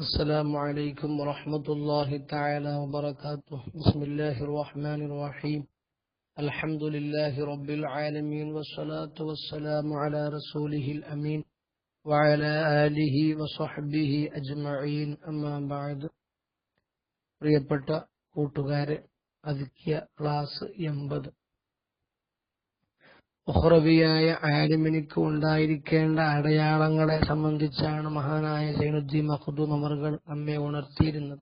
السلام عليكم ورحمة الله تعالى وبركاته بسم الله الرحمن الرحيم الحمد لله رب العالمين والصلاة والسلام على رسوله الأمين وعلى آله وصحبه أجمعين أما بعد പ്രിയപ്പെട്ട കൂട്ടുകാരെ അതിക്കിയ ക്ലാസ് എൺപത് ഉഹ്റബിയായ ആലിമിനിക്ക് ഉണ്ടായിരിക്കേണ്ട അടയാളങ്ങളെ സംബന്ധിച്ചാണ് മഹാനായ സൈനുദ്ദീൻ മഖദൂം അമറുകൾ നമ്മെ ഉണർത്തിയിരുന്നത്.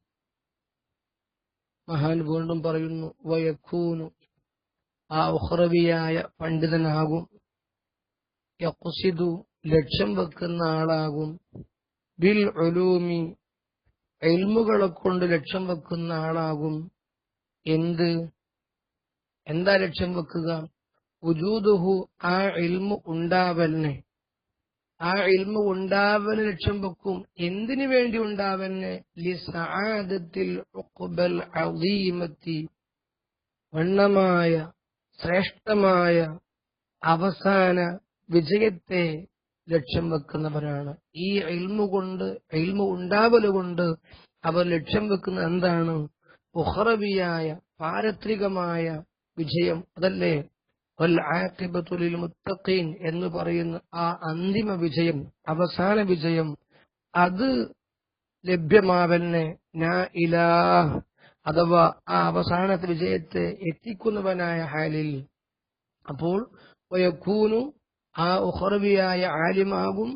മഹാൻ വീണ്ടും പറയുന്നു വയക്കൂനു ആ ഉഹ്റബിയായ പണ്ഡിതനാകും. യഖ്സിദു ലക്ഷ്യം വെക്കുന്ന ആളാകും. ബിൽ ഒലൂമി എൽമുകളെ കൊണ്ട് ലക്ഷ്യം വെക്കുന്ന ആളാകും. എന്ത്? എന്താ ലക്ഷ്യം വെക്കുക? ഉജൂദുഹു ആ ഇൽമു ഉണ്ടാവലിനെ. ആ ഇൽമു ഉണ്ടാവൽ ലക്ഷ്യം വെക്കും. എന്തിനു വേണ്ടി ഉണ്ടാവലിനെ? ലിസാദത്തിൽ വണ്ണമായ ശ്രേഷ്ഠമായ അവസാന വിജയത്തെ ലക്ഷ്യം വെക്കുന്നവരാണ്. ഈ ഇൽമു കൊണ്ട് ഇൽമു ഉണ്ടാവൽ കൊണ്ട് അവർ ലക്ഷ്യം വെക്കുന്ന എന്താണ്? ഉഹ്റവിയായ പാരത്രികമായ വിജയം. അതല്ലേ? വൽ മുത്തഖീൻ എന്ന് പറയുന്ന ആ അന്തിമ വിജയം അവസാന വിജയം അത് ലഭ്യമാവനെ നാ ഇലാ അഥവാ ആ അവസാന വിജയത്തെ എത്തിക്കുന്നവനായ ഹാലിൽ. അപ്പോൾ ആ ഉഹർവിയായ ആലിമാകും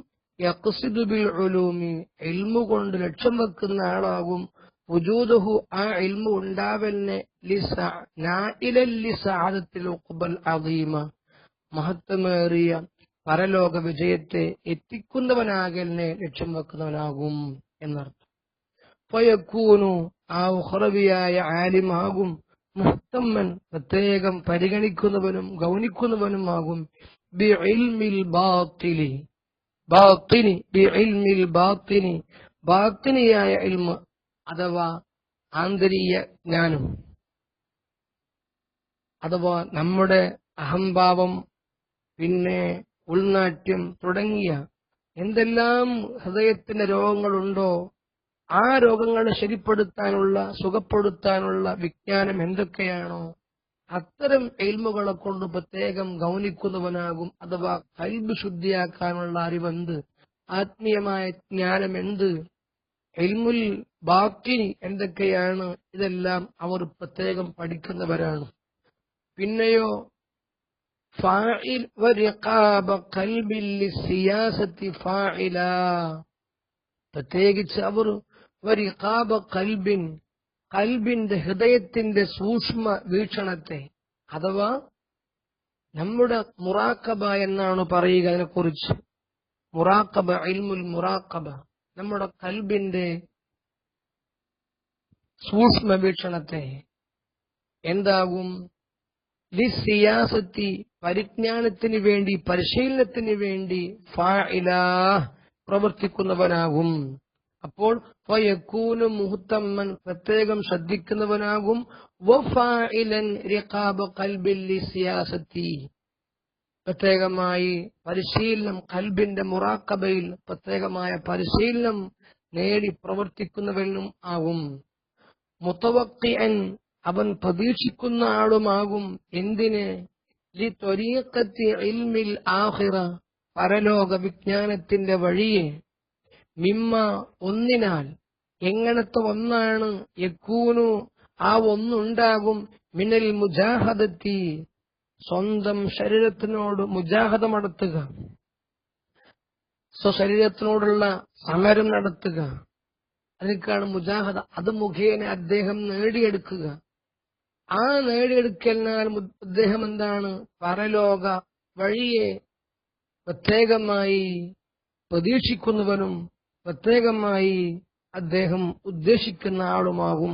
കൊണ്ട് ലക്ഷ്യം വെക്കുന്ന ആളാകും വജൂദഹു ആ ഇൽമു ഉഖ്ബൽ അദീമ മഹത്വമേറിയ പരലോക വിജയത്തെ എത്തിക്കുന്നവനാകലിനെ ലക്ഷ്യം വെക്കുന്നവനാകും എന്നർത്ഥം. ഫയക്കൂനു ആ ഉഹറവിയായ ആലിമാകും മുഹത്തമ്മൻ പ്രത്യേകം പരിഗണിക്കുന്നവനും ഗൗനിക്കുന്നവനുമാകും. ബിഇൽമിൽ ബാത്തിലി ബാത്തിനി ബിഇൽമിൽ ബാത്തിനി ബാത്തിനിയായ ഇൽമ അഥവാ ആന്തരീയ ജ്ഞാനം. അഥവാ നമ്മുടെ അഹംഭാവം പിന്നെ ഉൾനാട്യം തുടങ്ങിയ എന്തെല്ലാം ഹൃദയത്തിന്റെ രോഗങ്ങളുണ്ടോ ആ രോഗങ്ങളെ ശരിപ്പെടുത്താനുള്ള സുഖപ്പെടുത്താനുള്ള വിജ്ഞാനം എന്തൊക്കെയാണോ അത്തരം എൽമുകളെ കൊണ്ട് പ്രത്യേകം ഗൗനിക്കുന്നവനാകും അഥവാ കൽബ് ശുദ്ധിയാക്കാനുള്ള അറിവെന്ത് ആത്മീയമായ ജ്ഞാനം എന്ത് എൽമുൽ ബാക്കി എന്തൊക്കെയാണ് ഇതെല്ലാം അവർ പ്രത്യേകം പഠിക്കുന്നവരാണ്. പിന്നെയോ പ്രത്യേകിച്ച് അവർ കൽബിന്റെ ഹൃദയത്തിന്റെ സൂക്ഷ്മ വീക്ഷണത്തെ അഥവാ നമ്മുടെ മുറാക്കബ എന്നാണ് പറയുക അതിനെക്കുറിച്ച്. മുറാക്കബ ഇൽമുൽ മുറാക്കബ നമ്മുടെ കൽബിന്റെ സൂക്ഷ്മ വീക്ഷണത്തെ എന്താകും ലിസിയാസത്തി പരിജ്ഞാനത്തിന് വേണ്ടി പരിശീലനത്തിന് വേണ്ടി ഫാഇല പ്രവർത്തിക്കുന്നവനാകും. അപ്പോൾ ഫയക്കൂനു മുഹത്തമ്മൻ പ്രത്യേകം ശ്രദ്ധിക്കുന്നവനാകും. പ്രത്യേകമായി പരിശീലനം കൽബിന്റെ മുറാക്കബയിൽ പ്രത്യേകമായ പരിശീലനം നേടി പ്രവർത്തിക്കുന്നവനും ആകും. മുത്തവക്കിയൻ അവൻ പ്രതീക്ഷിക്കുന്ന ആളുമാകും. എന്തിന്? ഇൽമിൽ ആഹിറ പരലോക വിജ്ഞാനത്തിന്റെ വഴിയെ. മിമ്മ ഒന്നിനാൽ എങ്ങനത്തെ ഒന്നാണ്? യക്കൂനു ആ ഒന്നുണ്ടാകും. മിനൽ മുജാഹദത്തി സ്വന്തം ശരീരത്തിനോട് മുജാഹദ നടത്തുക സ്വശരീരത്തിനോടുള്ള സമരം നടത്തുക. അതിനേക്കാണ് മുജാഹദ. അത് മുഖേന അദ്ദേഹം നേടിയെടുക്കുക. ആ നേടിയെടുക്കലിനാൽ അദ്ദേഹം എന്താണ്? പരലോക വഴിയെ പ്രത്യേകമായി പ്രതീക്ഷിക്കുന്നവനും പ്രത്യേകമായി അദ്ദേഹം ഉദ്ദേശിക്കുന്ന ആളുമാകും.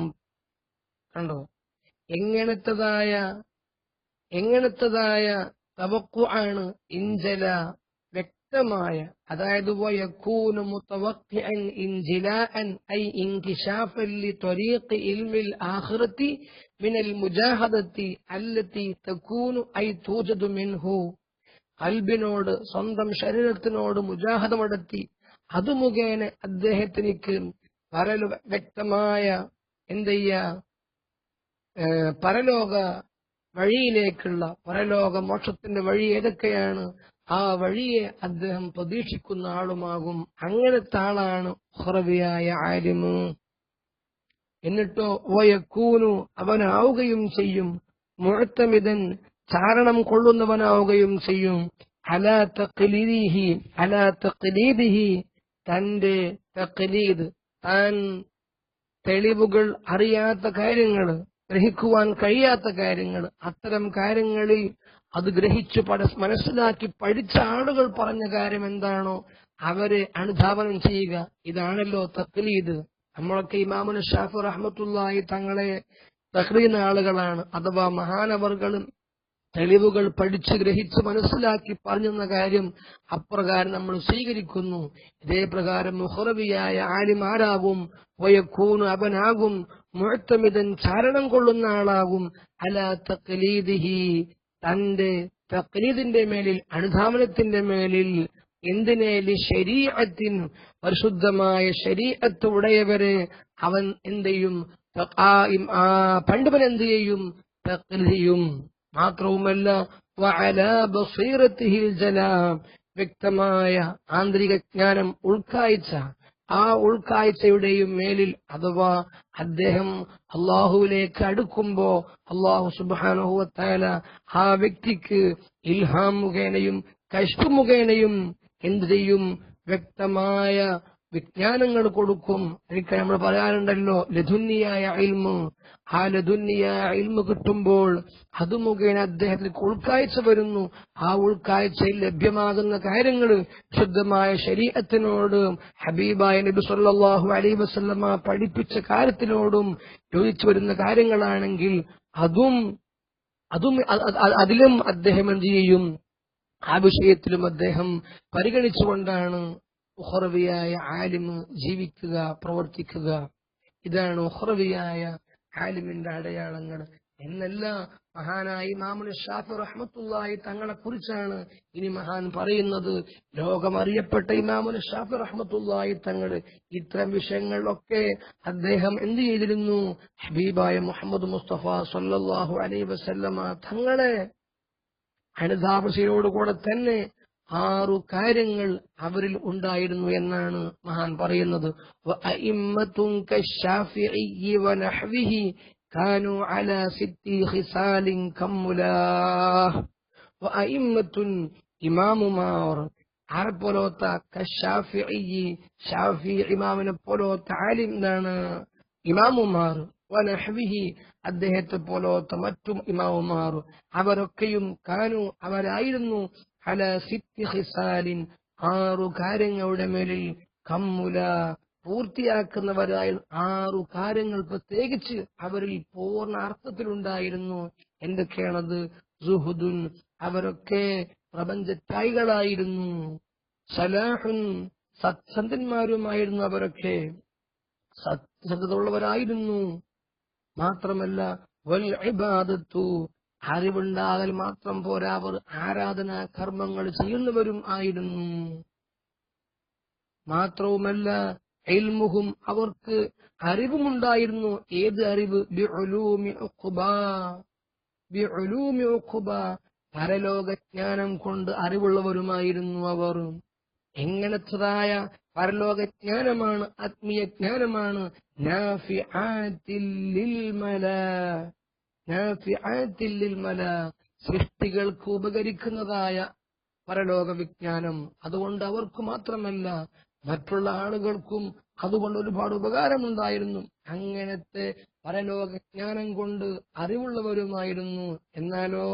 കണ്ടോ? എങ്ങനത്തതായ എങ്ങനത്തതായ തവക്കു ആണ് ഇഞ്ചല വ്യക്തമായ അതായത് അൽബിനോട് സ്വന്തം ശരീരത്തിനോട് മുജാഹദമടത്തി. അത് മുഖേന അദ്ദേഹത്തിനിക്ക് പരലു വ്യക്തമായ എന്തെയ്യ പരലോക വഴിയിലേക്കുള്ള പരലോക മോക്ഷത്തിന്റെ വഴി ഏതൊക്കെയാണ്? ആ വഴിയെ അദ്ദേഹം പ്രതീക്ഷിക്കുന്ന ആളുമാകും. അങ്ങനത്തെ ആളാണ് ഹുറവിയായ ആലിമ്. എന്നിട്ടോ ഓയക്കൂനു അവനാവുകയും ചെയ്യും. മുഴത്തമിതൻ ചാരണം കൊള്ളുന്നവനാവുകയും ചെയ്യും. അലാ തക്ലീദിഹി അലാ തക്ലീദിഹി തന്റെ തഖ്ലീദ് താൻ തെളിവുകൾ അറിയാത്ത കാര്യങ്ങൾ ഗ്രഹിക്കുവാൻ കഴിയാത്ത കാര്യങ്ങൾ അത്തരം കാര്യങ്ങളിൽ അത് ഗ്രഹിച്ച് പട മനസ്സിലാക്കി പഠിച്ച ആളുകൾ പറഞ്ഞ കാര്യം എന്താണോ അവരെ അനുധാപനം ചെയ്യുക. ഇതാണല്ലോ തക്ലീദ്. നമ്മളൊക്കെ ഇമാമുൽ ഷാഫി റഹ്മത്തുള്ളാഹി തങ്ങളെ തഹ്ലീന ആളുകളാണ്. അഥവാ മഹാനവറുകളും തെളിവുകൾ പഠിച്ച് ഗ്രഹിച്ച് മനസ്സിലാക്കി പറഞ്ഞെന്ന കാര്യം അപ്രകാരം നമ്മൾ സ്വീകരിക്കുന്നു. ഇതേ പ്രകാരം മുഹറബിയായ ആലിമാരാകും. വയക്കൂന് അവനാകും മുഴത്തമിതൻ ചാരണം കൊള്ളുന്ന ആളാകും. അല തക്ലീദിഹി. തന്റെ തക്ലീദിന്റെ മേലിൽ അനുധാവനത്തിന്റെ മേലിൽ എന്തിനേലി ശരീരത്തിൻ പരിശുദ്ധമായ ശരീരത്ത് ഉടയവരെ അവൻ എന്ത് ചെയ്യും? ആ പണ്ഡിതൻ എന്ത് ചെയ്യും? തക്ലിയും മാത്രവുമല്ല വ്യക്തമായ ആന്തരിക ജ്ഞാനം ഉൾക്കാഴ്ച ആ ഉൾക്കാഴ്ചയുടെയും മേലിൽ അഥവാ അദ്ദേഹം അള്ളാഹുവിലേക്ക് അടുക്കുമ്പോ അള്ളാഹു സുബാനുഹുവത്തായ ആ വ്യക്തിക്ക് ഇൽഹാം മുഖേനയും കഷ്പ മുഖേനയും എന്ത് ചെയ്യും? വ്യക്തമായ വിജ്ഞാനങ്ങൾ കൊടുക്കും. എനിക്ക് നമ്മൾ പറയാറുണ്ടല്ലോ ലധുന്നിയായ അയൽമ് ആ ലധുന്നിയായ അയൽമ് കിട്ടുമ്പോൾ അത് മുഖേന അദ്ദേഹത്തിന് ഉൾക്കാഴ്ച വരുന്നു. ആ ഉൾക്കാഴ്ചയിൽ ലഭ്യമാകുന്ന കാര്യങ്ങൾ ശുദ്ധമായ ശരീരത്തിനോട് ഹബീബായ നബി സല്ലാഹു അലൈ വസല്ലമ പഠിപ്പിച്ച കാര്യത്തിനോടും യോജിച്ചു വരുന്ന കാര്യങ്ങളാണെങ്കിൽ അതും അതും അതിലും അദ്ദേഹം എന്ത് ചെയ്യും? ആ വിഷയത്തിലും അദ്ദേഹം പരിഗണിച്ചുകൊണ്ടാണ് ഉഹറവിയായ ആലിമ് ജീവിക്കുക പ്രവർത്തിക്കുക. ഇതാണ് ഉഹറവിയായ ആലിമിന്റെ അടയാളങ്ങൾ. എന്നല്ല മഹാനായ ഇമാമുൽ ഷാഫി റഹ്മത്തുള്ളാഹി തങ്ങളെ കുറിച്ചാണ് ഇനി മഹാൻ പറയുന്നത്. ലോകമറിയപ്പെട്ട ഇമാമുൽ ഷാഫി റഹ്മത്തുള്ളാഹി തങ്ങൾ ഇത്തരം വിഷയങ്ങളിലൊക്കെ അദ്ദേഹം എന്ത് ചെയ്തിരുന്നു? ഹബീബായ മുഹമ്മദ് മുസ്തഫ സല്ലാഹു അലൈഹി വസല്ലമ തങ്ങളെ അനുതാപശയോടുകൂടെ തന്നെ ആറു കാര്യങ്ങൾ അവരിൽ ഉണ്ടായിരുന്നു എന്നാണ് മഹാൻ പറയുന്നത്. ഇമാമുമാർ ആരെ പോലോത്ത കശ്ശാഫിഇയ്യി ഷാഫി ഇമാമിനെ പോലോത്ത ആലിന്താണ് ഇമാമുമാർ. വനഹ്വിഹി അദ്ദേഹത്തെ പോലോത്ത മറ്റും ഇമാവുമാർ അവരൊക്കെയും കാനു അവരായിരുന്നു സിത്തി ആറു കാര്യങ്ങളുടെ മേലിൽ കമ്മുല പൂർത്തിയാക്കുന്നവരായി ആറു കാര്യങ്ങൾ പ്രത്യേകിച്ച് അവരിൽ പൂർണ അർത്ഥത്തിലുണ്ടായിരുന്നു. എന്തൊക്കെയാണത്? സുഹുദുൻ അവരൊക്കെ പ്രപഞ്ചത്തായികളായിരുന്നു. സലാഹുൻ സത്സന്ധന്മാരുമായിരുന്നു അവരൊക്കെ. സത്യസന്ധതയുള്ളവരായിരുന്നു മാത്രമല്ല വൽ ഇബാദത്തു അറിവുണ്ടാകൽ മാത്രം പോരാവർ ആരാധനാ കർമ്മങ്ങൾ ചെയ്യുന്നവരും ആയിരുന്നു. മാത്രവുമല്ല എൽമുഹും അവർക്ക് അറിവുമുണ്ടായിരുന്നു. ഏത് അറിവ്? പരലോകജ്ഞാനം കൊണ്ട് അറിവുള്ളവരുമായിരുന്നു അവർ. എങ്ങനത്തതായ പരലോകജ്ഞാനമാണ് ആത്മീയ ജ്ഞാനമാണ് സൃഷ്ടികൾക്ക് ഉപകരിക്കുന്നതായ പരലോക വിജ്ഞാനം. അതുകൊണ്ട് അവർക്ക് മാത്രമല്ല മറ്റുള്ള ആളുകൾക്കും അതുകൊണ്ട് ഒരുപാട് ഉപകാരമുണ്ടായിരുന്നു. അങ്ങനത്തെ പരലോക ജ്ഞാനം കൊണ്ട് അറിവുള്ളവരുമായിരുന്നു. എന്നാലോ?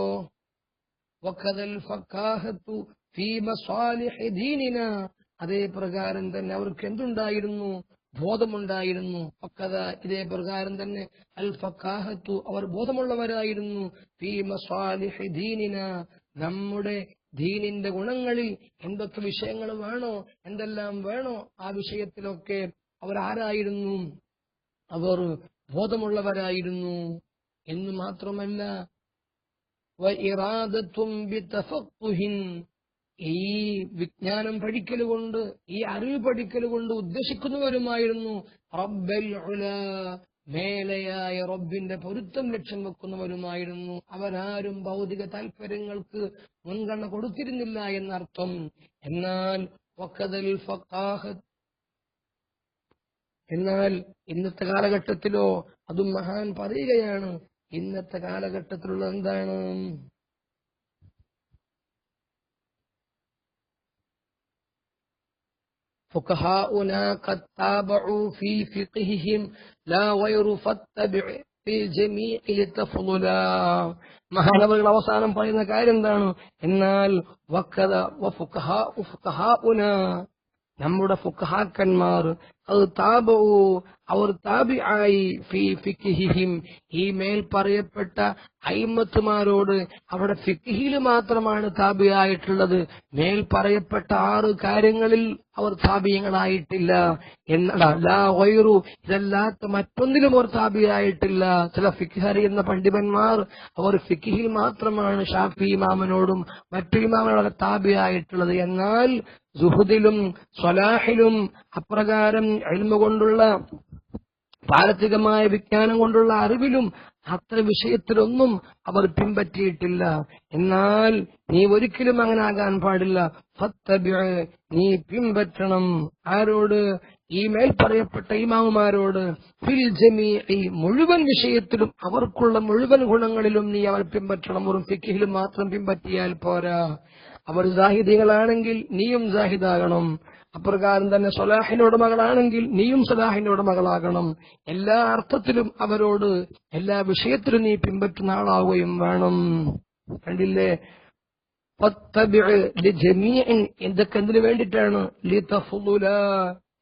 അതേ പ്രകാരം തന്നെ അവർക്ക് എന്തുണ്ടായിരുന്നു? ബോധമുണ്ടായിരുന്നു. പക്കത ഇതേ പ്രകാരം തന്നെ അൽ ഫക്കാഹത്തു അവർ ബോധമുള്ളവരായിരുന്നു. നമ്മുടെ ദീനിന്റെ ഗുണങ്ങളിൽ എന്തൊക്കെ വിഷയങ്ങൾ വേണോ എന്തെല്ലാം വേണോ ആ വിഷയത്തിലൊക്കെ അവർ ആരായിരുന്നു? അവർ ബോധമുള്ളവരായിരുന്നു. എന്ന് മാത്രമല്ല ഈ വിജ്ഞാനം പഠിക്കലുകൊണ്ട് ഈ അറിവ് പഠിക്കലുകൊണ്ട് ഉദ്ദേശിക്കുന്നവരുമായിരുന്നു റബ്ബൽ മേലയായ റബ്ബിന്റെ പൊരുത്തം ലക്ഷ്യം വെക്കുന്നവരുമായിരുന്നു. അവരാരും ഭൗതിക താല്പര്യങ്ങൾക്ക് മുൻഗണന കൊടുത്തിരുന്നില്ല എന്നർത്ഥം. എന്നാൽ എന്നാൽ ഇന്നത്തെ കാലഘട്ടത്തിലോ അതും മഹാൻ പറയുകയാണ് ഇന്നത്തെ കാലഘട്ടത്തിലുള്ള എന്താണ്? فقهاؤنا قد تابعوا في فقههم لا غير فاتبع في الجميع لتفضلا മഹാനവറുകൾ അവസാനം പറയുന്ന കാര്യം എന്താണ് എന്നാൽ വക്കത വഫുഖഹാ ഫുഖഹാഉന നമ്മുടെ ഫുഖഹാക്കന്മാർ അത് താപവു അവർ താബിയായി ഫി ഫിക്കിഹിം ഈ മേൽ പറയപ്പെട്ട അയിമത്തുമാരോട് അവിടെ ഫിക്കിഹിൽ മാത്രമാണ് താബിയായിട്ടുള്ളത് മേൽ പറയപ്പെട്ട ആറ് കാര്യങ്ങളിൽ അവർ താപിയങ്ങളായിട്ടില്ല വൈറു ഇതല്ലാത്ത മറ്റൊന്നിലും അവർ താബിയായിട്ടില്ല ചില ഫിഖ് എന്ന പണ്ഡിതന്മാർ അവർ ഫിക്കിഹിൽ മാത്രമാണ് ഷാഫി ഇമാമനോടും മറ്റു ഇമാമിനോടൊക്കെ താബിയായിട്ടുള്ളത് എന്നാൽ സുഹുദിലും സ്വലാഹിലും അപ്രകാരം എൽമ കൊണ്ടുള്ള പാരസികമായ വിജ്ഞാനം കൊണ്ടുള്ള അറിവിലും അത്ര വിഷയത്തിലൊന്നും അവർ പിൻപറ്റിയിട്ടില്ല. എന്നാൽ നീ ഒരിക്കലും അങ്ങനെ ആകാൻ പാടില്ല. നീ പിൻപറ്റണം. ആരോട്? ഈ മേൽ പറയപ്പെട്ട ഇമാവുമാരോട് മുഴുവൻ വിഷയത്തിലും അവർക്കുള്ള മുഴുവൻ ഗുണങ്ങളിലും നീ അവർ പിൻപറ്റണം. ഒരു ഫിക്കിലും മാത്രം പിൻപറ്റിയാൽ പോരാ. അവർ ജാഹിദികളാണെങ്കിൽ നീയും ജാഹിദാകണം അപ്രകാരം തന്നെ സൊലാഹിനോട് മകളാണെങ്കിൽ നീയും സലാഹിനോട് മകളാകണം എല്ലാ അർത്ഥത്തിലും അവരോട് എല്ലാ വിഷയത്തിലും നീ പിൻപറ്റുന്ന ആളാവുകയും വേണം. കണ്ടില്ലേ? എന്തൊക്കെ എന്തിനു വേണ്ടിയിട്ടാണ്?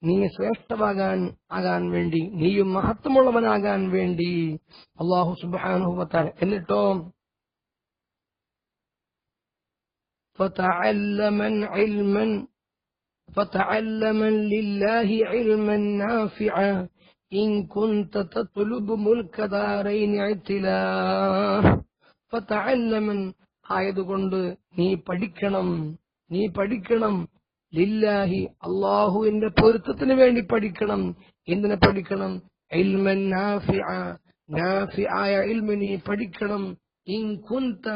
നീ ശ്രേഷ്ഠമാകാൻ ആകാൻ വേണ്ടി. നീയും മഹത്വമുള്ളവനാകാൻ വേണ്ടി. അള്ളാഹു സുബ്ഹാനഹു വതആല എന്നിട്ടോ فتعلما علما فتعلما لله علما نافعا إن كنت تطلب ملك دارين اعتلا فتعلما ആയതുകൊണ്ട് നീ പഠിക്കണം നീ പഠിക്കണം ലില്ലാഹി അള്ളാഹുവിന്റെ പൊരുത്തത്തിന് വേണ്ടി പഠിക്കണം എന്തിനെ പഠിക്കണം ഇൽമൻ നാഫിഅ നാഫിആയ ഇൽമ നീ പഠിക്കണം ഇൻ കുന്ത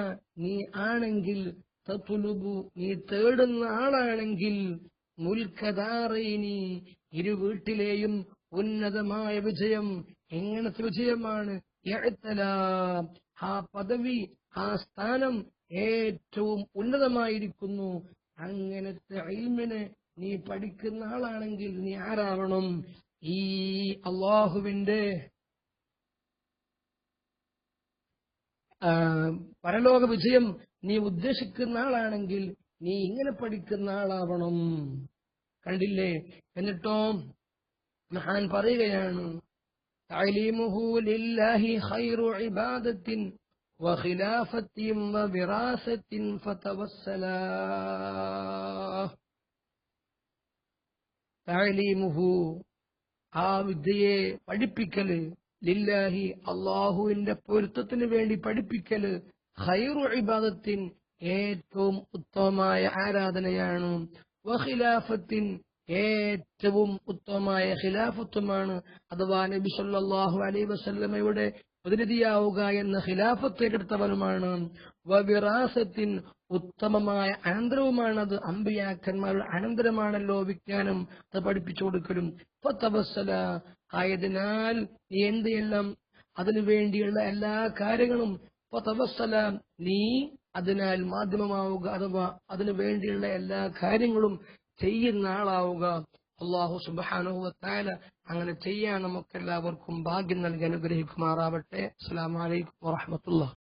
നീ ആണെങ്കിൽ തത്തുലുബു നീ തേടുന്ന ആളാണെങ്കിൽ മുൽക്കതാറൈനി ഇരു വീട്ടിലെയും ഉന്നതമായ വിജയം എങ്ങനത്തെ വിജയമാണ്. ആ പദവി ആ സ്ഥാനം ഏറ്റവും ഉന്നതമായിരിക്കുന്നു അങ്ങനത്തെ അയിമിന് നീ പഠിക്കുന്ന ആളാണെങ്കിൽ നീ ആരാവണം ഈ അള്ളാഹുവിന്റെ പരലോക വിജയം നീ ഉദ്ദേശിക്കുന്ന ആളാണെങ്കിൽ നീ ഇങ്ങനെ പഠിക്കുന്ന ആളാവണം. കണ്ടില്ലേ? എന്നിട്ടോ മഹാൻ പറയുകയാണ് ആ വിദ്യയെ പഠിപ്പിക്കൽ ലില്ലാഹി അള്ളാഹുവിന്റെ പൊരുത്തത്തിന് വേണ്ടി പഠിപ്പിക്കൽ ഖൈറു ഇബാദത്തിൻ ഏറ്റവും ഉത്തമമായ ആരാധനയാണ്. വഖിലാഫത്തിൻ ഏറ്റവും ഉത്തമമായ ഖിലാഫത്തുമാണ്. അഥവാ നബി സല്ലല്ലാഹു അലൈഹി വസല്ലമയുടെ പ്രതിനിധിയാവുക എന്ന ഖിലാഫത്ത് ഏറ്റെടുത്തവനുമാണ് വവിറാസത്തിൻ ഉത്തമമായ അത് അമ്പിയാക്കന്മാരുടെ അനന്തരമാണല്ലോ വിജ്ഞാനം. അത് പഠിപ്പിച്ചു കൊടുക്കലും. ആയതിനാൽ നീ എന്ത് ചെയ്യണം അതിനു വേണ്ടിയുള്ള എല്ലാ കാര്യങ്ങളും നീ അതിനാൽ മാധ്യമമാവുക അഥവാ അതിനു വേണ്ടിയുള്ള എല്ലാ കാര്യങ്ങളും ചെയ്യുന്ന ആളാവുക. അള്ളാഹു സുബാനുഹുല അങ്ങനെ ചെയ്യാൻ നമുക്കെല്ലാവർക്കും ഭാഗ്യം നൽകി അനുഗ്രഹിക്കുമാറാവട്ടെ. അസ്സലാമു അലൈക്കും വറഹ്മത്തുള്ളാഹി.